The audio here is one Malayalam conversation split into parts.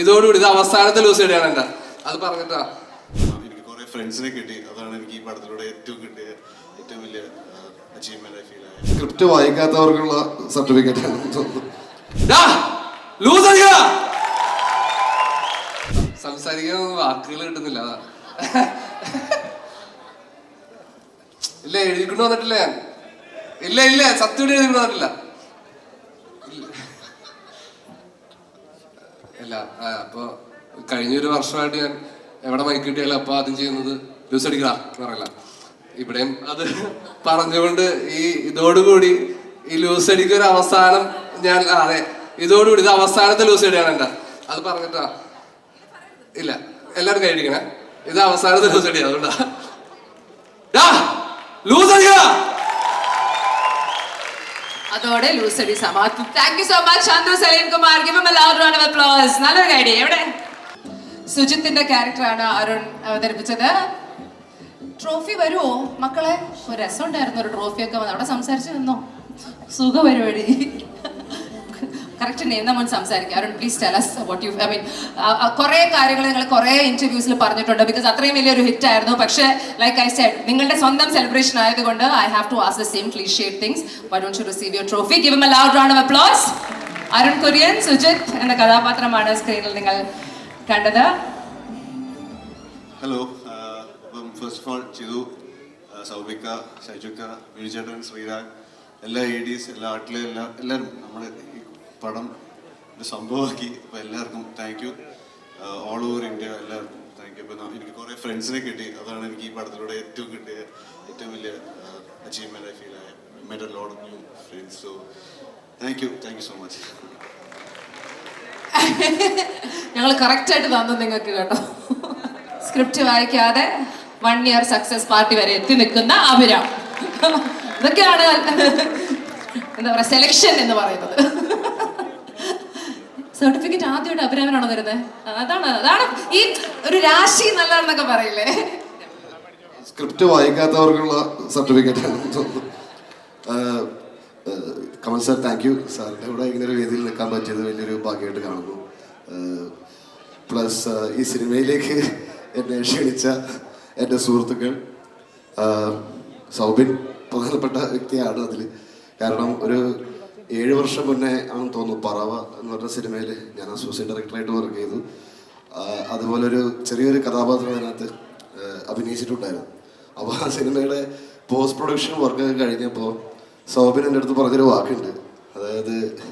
ഇതോടുകൂടി ഇത് അവസാനത്തെ ലൂസൈഡിയാണ് എന്താ അത് പറഞ്ഞിട്ടാ. എനിക്ക് കുറെ ഫ്രണ്ട്സിനെ കിട്ടി. അതാണ് എനിക്ക് ഈ പടത്തിലൂടെ ഏറ്റവും കിട്ടിയ ഏറ്റവും വലിയ അച്ചീവ്മെന്റ് ആയി ഫീൽ ആയത്. സ്ക്രിപ്റ്റ് വായിക്കാത്തവർക്കുള്ള സർട്ടിഫിക്കറ്റ് ലൂസ്. സംസാരിക്കാൻ വാക്കുകൾ കിട്ടുന്നില്ല അതാ. ഇല്ല എഴുതിക്കൊണ്ട് വന്നിട്ടില്ല ഞാൻ. ഇല്ല ഇല്ല സത്യം എഴുതിക്കൊണ്ട് വന്നിട്ടില്ല. ഇല്ല അപ്പോ കഴിഞ്ഞൊരു വർഷമായിട്ട് ഞാൻ എവിടെ മൈക്ക് കിട്ടിയാലും അപ്പൊ ആദ്യം ചെയ്യുന്നത് ലൂസ് അടിക്കടാ എന്ന് പറയില്ല ഇവിടെയും അത് പറഞ്ഞുകൊണ്ട് ഈ ഇതോടുകൂടി ഈ ലൂസ് അടിക്ക് ഒരു അവസാനം ഞാൻ അതെ ഇതോടുകൂടി ഇത് അവസാനത്തെ ലൂസ് അടിയാണ് എന്റെ അത് പറഞ്ഞിട്ടാ ഇല്ല എല്ലാവരും കഴിഞ്ഞിരിക്കണേ ഇത് അവസാനത്തെ ലൂസ് അടി അതുകൊണ്ടാ ഡാ, ലൂസ് അടിക്കടാ അതോടെ ലൂസടി സമാപ്തി. Thank you so much Chandu Salim Kumar. Give a loud round of applause നല്ലൊരു ഐഡിയ എവിടെ? സുജിത്തിന്റെ ക്യാരക്ടറാണ് അരുൺ അവതരിപ്പിച്ചത്. ട്രോഫി വരുമോ മക്കളെ ഒരു രസം ഉണ്ടായിരുന്നു ഒരു ട്രോഫി ഒക്കെ വന്ന്. അവിടെ സംസാരിച്ചു നിന്നോ? സുഖ പരിപാടി. കറക്റ്റ് നെയ്ന്ന നമ്മൾ സംസാരിക്കുക Arun please tell us what you I mean കുറേ കാര്യങ്ങൾ നിങ്ങൾ കുറേ ഇന്റർവ്യൂസിൽ പറഞ്ഞിട്ടുണ്ട് ബിക്കോസ് അത്രയും വലിയൊരു ഹിറ്റ് ആയിരുന്നു. പക്ഷേ ലൈക്ക് ഐ സെഡ് നിങ്ങളുടെ സ്വന്തം സെലിബ്രേഷൻ ആയതുകൊണ്ട് I have to as the same cliched things why don't you receive your trophy give a loud round of applause Arun Kurian Sujith എന്ന കഥാപാത്രമാണ് സ്ക്രീനിൽ നിങ്ങൾ കണ്ടത്. ഹലോ അപ്പം ഫസ്റ്റ് ഓഫ് ഓൾ ചിതു സൗബിക്ക ഷൈജുക്ക വിനിചേട്ടൻ ശ്രീരാഗ് എല്ലാ എ ഡീസ് എല്ലാ ആർട്ടിലെ എല്ലാ എല്ലാവരും നമ്മുടെ ഈ പടം ഒരു സംഭവമാക്കി. അപ്പോൾ എല്ലാവർക്കും thank you all over India എല്ലാവർക്കും താങ്ക് യു അപ്പോൾ എനിക്ക് കുറേ ഫ്രണ്ട്സിനെ കിട്ടി. അതാണ് എനിക്ക് ഈ പടത്തിലൂടെ ഏറ്റവും കിട്ടിയ ഏറ്റവും വലിയ അച്ചീവ്മെന്റ് ഐ ഫീൽ ആയ medal a new friends so thank you thank you so much ഞങ്ങൾ കറക്റ്റ് ആയിട്ട് തന്നു നിങ്ങൾക്ക് കേട്ടോ. സ്ക്രിപ്റ്റ് വായിക്കാതെ വൺ ഇയർ സക്സസ് പാർട്ടി വരെ എത്തി നിൽക്കുന്ന അഭിരാം. ഇതൊക്കെയാണ് എന്താ പറയുക സെലക്ഷൻ എന്ന് പറയുന്നത്. സർട്ടിഫിക്കറ്റ് ആദ്യമായിട്ട് അഭിരാമനാണോ തരുന്നത് അതാണ് അതാണ് ഈ ഒരു രാശി നല്ലതാണെന്നൊക്കെ പറയില്ലേ? Script വായിക്കാത്തവർക്കുള്ള certificate Kamal sir thank you സാറിന്റെ ഇവിടെ ഇങ്ങനെ ഒരു വേദിയിൽ നിൽക്കാൻ പറ്റിയത് വലിയൊരു ഭാഗ്യമായിട്ട് കാണുന്നു. പ്ലസ് ഈ സിനിമയിലേക്ക് എന്നെ ക്ഷണിച്ച എന്റെ സുഹൃത്തുക്കൾ സൗബിൻ പ്രധാനപ്പെട്ട വ്യക്തിയാണ് അതിൽ കാരണം ഒരു ഏഴ് വർഷം മുന്നേ ആണെന്ന് തോന്നുന്നു പറവ എന്ന് പറഞ്ഞ സിനിമയിൽ ഞാൻ അസോസിയേറ്റ് ഡയറക്ടറായിട്ട് വർക്ക് ചെയ്തു. അതുപോലെ ഒരു ചെറിയൊരു കഥാപാത്രം അതിനകത്ത് അഭിനയിച്ചിട്ടുണ്ടായിരുന്നു. അപ്പോൾ ആ സിനിമയുടെ പോസ്റ്റ് പ്രൊഡക്ഷൻ വർക്ക് കഴിഞ്ഞപ്പോൾ സൗബിൻ എന്റെ അടുത്ത് പറഞ്ഞൊരു വാക്കുണ്ട്. അതായത്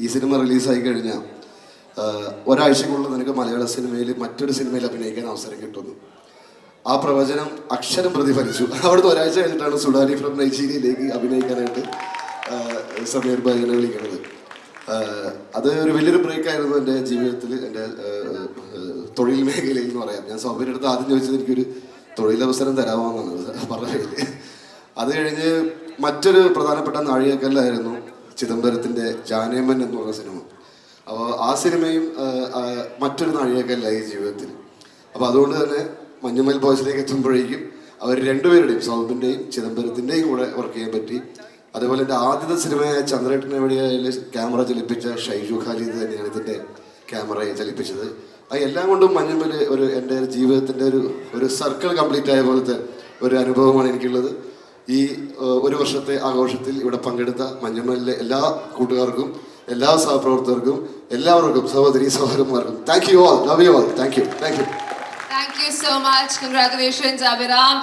ഈ സിനിമ റിലീസായി കഴിഞ്ഞാൽ ഒരാഴ്ചക്കുള്ളിൽ നിനക്ക് മലയാള സിനിമയിൽ മറ്റൊരു സിനിമയിൽ അഭിനയിക്കാൻ അവസരം കിട്ടുന്നു. ആ പ്രവചനം അക്ഷരം പ്രതിഫലിച്ചു. അവിടുത്തെ ഒരാഴ്ച കഴിഞ്ഞിട്ടാണ് സുഡാനി ഫ്രം നൈജീരിയയിലേക്ക് അഭിനയിക്കാനായിട്ട് സമീർ ഭായിനെ വിളിക്കുന്നത് അത് ഒരു വലിയൊരു ബ്രേക്ക് ആയിരുന്നു എന്റെ ജീവിതത്തിൽ എന്റെ തൊഴിൽ മേഖലയിൽ എന്ന് പറയാം. ഞാൻ സൗബിന്റെ അടുത്ത് ആദ്യം ചോദിച്ചത് എനിക്കൊരു തൊഴിലവസരം തരാമോ പറഞ്ഞത്. അത് കഴിഞ്ഞ് മറ്റൊരു പ്രധാനപ്പെട്ട നാഴികക്കല്ലായിരുന്നു ചിദംബരത്തിന്റെ ജാനേമൻ എന്ന് പറഞ്ഞ സിനിമ. അപ്പോൾ ആ സിനിമയും മറ്റൊരു നാഴികക്കല്ലായി ജീവിതത്തിൽ. അപ്പോൾ അതുകൊണ്ട് തന്നെ മഞ്ഞുമൽ ബോയ്സിലേക്ക് എത്തുമ്പോഴേക്കും അവർ രണ്ടുപേരുടെയും സൗബിന്റെയും ചിദംബരത്തിന്റെയും കൂടെ വർക്ക് ചെയ്യാൻ പറ്റി. അതുപോലെ എന്റെ ആദ്യത്തെ സിനിമയായ ചന്ദ്രേട്ടനെ വഴിയായ ക്യാമറ ചലിപ്പിച്ച ഷൈജു ഖാലിദ് തന്നെയാണ് ഇതിന്റെ ക്യാമറയെ ചലിപ്പിച്ചത്. അത് എല്ലാം കൊണ്ടും മഞ്ഞുമൽ ഒരു എന്റെ ജീവിതത്തിന്റെ ഒരു ഒരു സർക്കിൾ കംപ്ലീറ്റ് ആയ പോലത്തെ ഒരു അനുഭവമാണ് എനിക്കുള്ളത്. ഈ ഒരു വർഷത്തെ ആഘോഷത്തിൽ ഇവിടെ പങ്കെടുത്ത മഞ്ഞുമലിലെ എല്ലാ കൂട്ടുകാർക്കും എല്ലാ സഹപ്രവർത്തകർക്കും എല്ലാവർക്കും സഹോദരി സഹോദരന്മാർക്കും thank you all love you all thank you thank you thank you so much Congratulations, Abhiram.